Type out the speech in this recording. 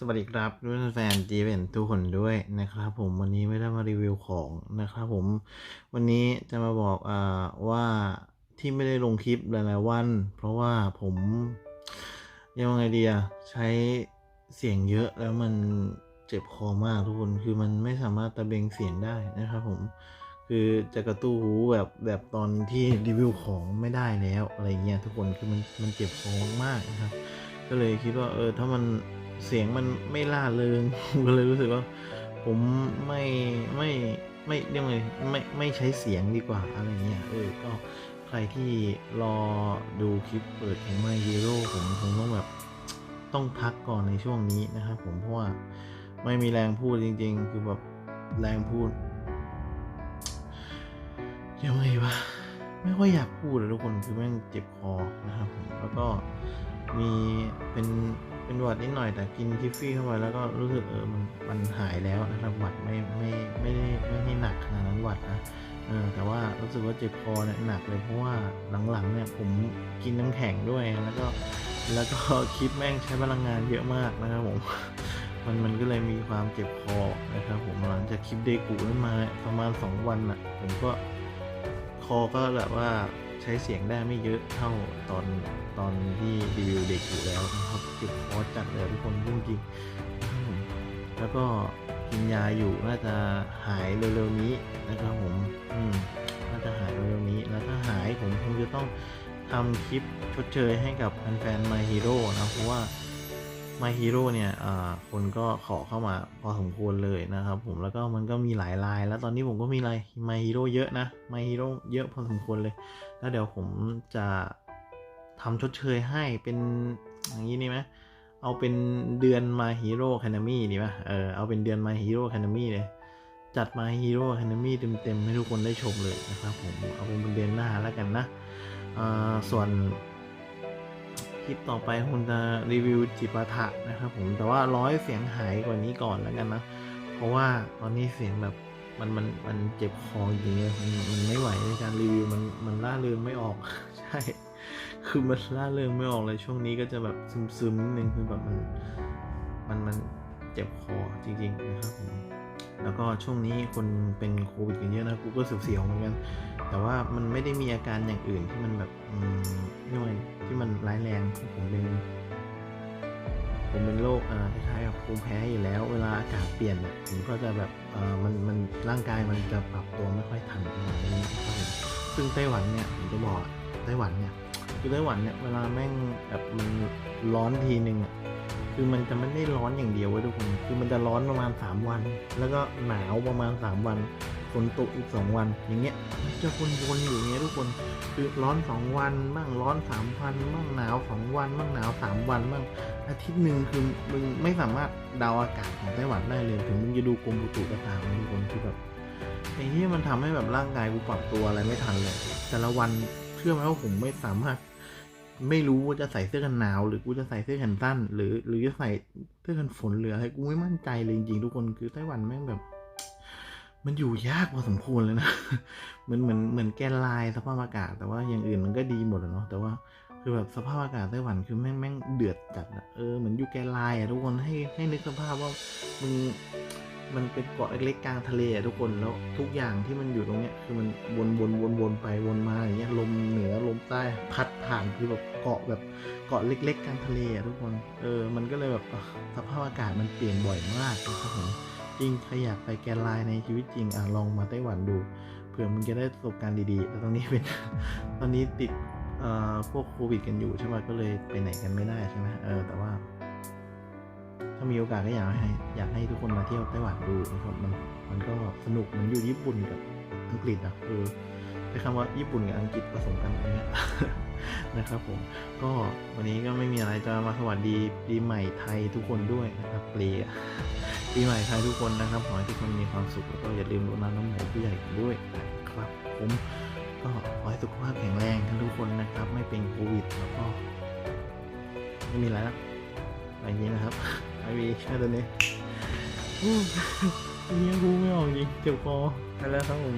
สวัสดีครับเพื่นแฟนจีเวนทุกคนด้วยนะครับผมวันนี้ไม่ได้มารีวิวของนะครับผมวันนี้จะมาบอกอ่าว่าที่ไม่ได้ลงคลิปหลายๆวัน เพราะว่าผมยังไงดีอะใช้เสียงเยอะแล้วมันเจ็บคอมากทุกคนคือมันไม่สามารถตะเบงเสียงได้นะครับผมคือจะกระตู้หูแบบแบบตอนที่รีวิวของไม่ได้แล้วอะไรเงี้ยทุกคนคือมันมันเจ็บคอมากนะครับ ก็เลยคิดว่าเออถ้ามัน เสียงมันไม่ล่าเริงผมก็เลยรู้สึกว่า ผมไม่ไม่ไม่เรียกไงไม่ไม่ใช้เสียงดีกว่าอะไรเงี้ยเออก็ใครที่รอดูคลิปเปิดของ My Hero ผมคงต้องแบบต้องพักก่อนในช่วงนี้นะครับผมเพราะว่าไม่มีแรงพูดจริง ๆ คือแบบแรงพูดยังไงวะไม่ค่อยอยากพูดเลยทุกคนคือแม่งเจ็บคอนะครับผมแล้วก็มีเป็น เป็นหวัดนิดหน่อยแต่กินทิฟฟี่เข้าไปแล้วก็รู้สึกเออมันมันหายแล้วนะครับหวัดไม่ไม่ไม่ได้ไม่ได้หนักขนาดนั้นหวัดนะเออแต่ว่ารู้สึกว่าเจ็บคอเนี่ยหนักเลยเพราะว่าหลังๆเนี่ยผมกินน้ำแข็งด้วยแล้วก็แล้วก็คลิปแม่งใช้พลังงานเยอะมากนะครับผมมันมันก็เลยมีความเจ็บคอนะครับผมหลังจากคลิปเดกูนั้นมาประมาณ 2 วันอะผมก็คอก็แบบว่า ใช้เสียงได้ไม่เยอะเท่าตอนตอนที่รีวิวเด็กอยู่แล้วนะครับเจ็บคอจัดเลยทุกคนจริงจรับผมแล้วก็กินยาอยู่น่าจะหายเร็วๆนี้นะครับผมอืมน่าจะหายเร็วๆนี้แล้วถ้าหายผมคงจะต้องทำคลิปชดเชยให้กับแฟนๆ My Hero นะเพราะว่า My Hero เนี่ยคนก็ขอเข้ามาพอสมควรเลยนะครับผมแล้วก็มันก็มีหลายลาย แล้วตอนนี้ผมก็มีลาย My Hero เยอะนะ My Hero เยอะพอสมควรเลย แล้วเดี๋ยวผมจะทำชดเชยให้เป็นอย่างนี้นี่ไหมเอาเป็นเดือน My Hero Academy ดีไหมเออเอาเป็นเดือน My Hero Academy เลยจัด My Hero Academy เต็มๆให้ทุกคนได้ชมเลยนะครับผมเอาเป็นเดือนหน้าแล้วกันนะส่วน ลิปต่อไปผมจะรีวิวจิปาถะนะครับผมแต่ว่าร้อยเสียงหายกว่านี้ก่อนแล้วกันนะ เพราะว่าตอนนี้เสียงแบบมันมันมันเจ็บคอจริงๆมันมันไม่ไหวในการรีวิวมันมันล่าเริงไม่ออกใช่ คือมันล่าเริงไม่ออกเลยช่วงนี้ก็จะแบบซึมๆนิดนึงคือแบบมันมันมันเจ็บคอจริงๆนะครับผมแล้วก็ช่วงนี้คนเป็นโควิดกันเยอะนะกูก็เสียวๆเหมือนกัน แต่ว่ามันไม่ได้มีอาการอย่างอื่นที่มันแบบอืมเรียกว่า ร้ายแรงผมเป็น ผมเป็นโรคอ่าคล้ายๆกับภูมิแพ้อยู่แล้ว เวลาอากาศเปลี่ยนเนี่ยผมก็จะแบบเอ่อมันมันร่างกายมันจะปรับตัวไม่ค่อยทันประมาณนี้ครับผมซึ่งไต้หวันเนี่ยผมจะบอกไต้หวันเนี่ยคือไต้หวันเนี่ยเวลาแม่งแบบมันร้อนทีหนึงอะคือมันจะไม่ได้ร้อนอย่างเดียวไว้ยทุกคนคือมันจะร้อนประมาณ 3 วัน แล้วก็หนาวประมาณ 3 วัน ฝนตกอีก 2 วัน อย่างเงี้ยจะวนๆอยู่อย่างเงี้ยทุกคนคือร้อน 2 วันบ้างร้อน3วันบ้างหนาว 2 วันบ้างหนาว 3 วันบ้างอาทิตย์หนึ่งคือมึงไม่สามารถเดาอากาศของไต้หวันได้เลยถึงมึงจะดูกรมอุตุก็ตามทุกคนคือแบบไอ้ที่มันทำให้แบบร่างกายกูปรับตัวอะไรไม่ทันเลย แต่ละวันเชื่อไหมว่าผมไม่สามารถไม่รู้ว่าจะใส่เสื้อกันหนาว หรือกูจะใส่เสื้อแขนสั้น หรือ หรือจะใส่เสื้อกันฝนเหลืออะไรกูไม่มั่นใจเลยจริงๆทุกคนคือไต้หวันแม่งแบบ มันอยู่ยากพอสมควรเลยนะ เหมือนเหมือนเหมือนแกนลายสภาพอากาศ แต่ว่าอย่างอื่นมันก็ดีหมดอะเนาะ แต่ว่าคือแบบสภาพอากาศไต้หวันคือแม่งแม่งเดือดจัดอะเออเหมือนอยู่แกนลน์อะทุกคนให้ให้นึกสภาพว่ามึงมันเป็นเกาะเล็กๆกลางทะเลอะทุกคนแล้วทุกอย่างที่มันอยู่ตรงเนี้ยคือมันวนวนวนวนไปวนมาอย่างเงี้ยลมเหนือลมใต้พัดผ่านคือแบบเกาะแบบเกาะเล็ก ๆกลางทะเลอะทุกคน เออ มันก็เลยแบบสภาพอากาศมันเปลี่ยนบ่อยมากนะครับผม จริงใครอยากไปแกนไลน์ในชีวิตจริงอะลองมาไต้หวันดู เผื่อมึงจะได้ประสบการณ์ดีๆ แต่ตรงนี้เป็นตอนนี้ติดเอ่อพวกโควิดกันอยู่ใช่ไหมก็เลยไปไหนกันไม่ได้ใช่ไหมเออแต่ว่า ถ้ามีโอกาสก็อยากให้อยากให้ทุกคนมาเที่ยวไต้หวันดูนะครับมันมันก็สนุกเหมือนอยู่ญี่ปุ่นกับอังกฤษอะเออใช้คำว่าญี่ปุ่นกับอังกฤษผสมกันอะไรเงี้ยนะครับผมก็วันนี้ก็ไม่มีอะไรจะมาสวัสดีปีใหม่ไทยทุกคนด้วยนะครับเปลีย ปีใหม่ไทยทุกคนนะครับ ขอให้ทุกคนมีความสุขแล้วก็อย่าลืมรดน้ำน้ำหัวผู้ใหญ่ด้วยนะครับผมก็ขอให้สุขภาพแข็งแรงกันทุกคนนะครับ ไม่เป็นโควิดแล้วก็ ไม่มีอะไรแล้วอะไรอย่างนี้นะครับไม่มีแค่ตัวนี้อู้เลี้ยงกูไม่ออกจริงเจ็บคอไปแล้วครับผม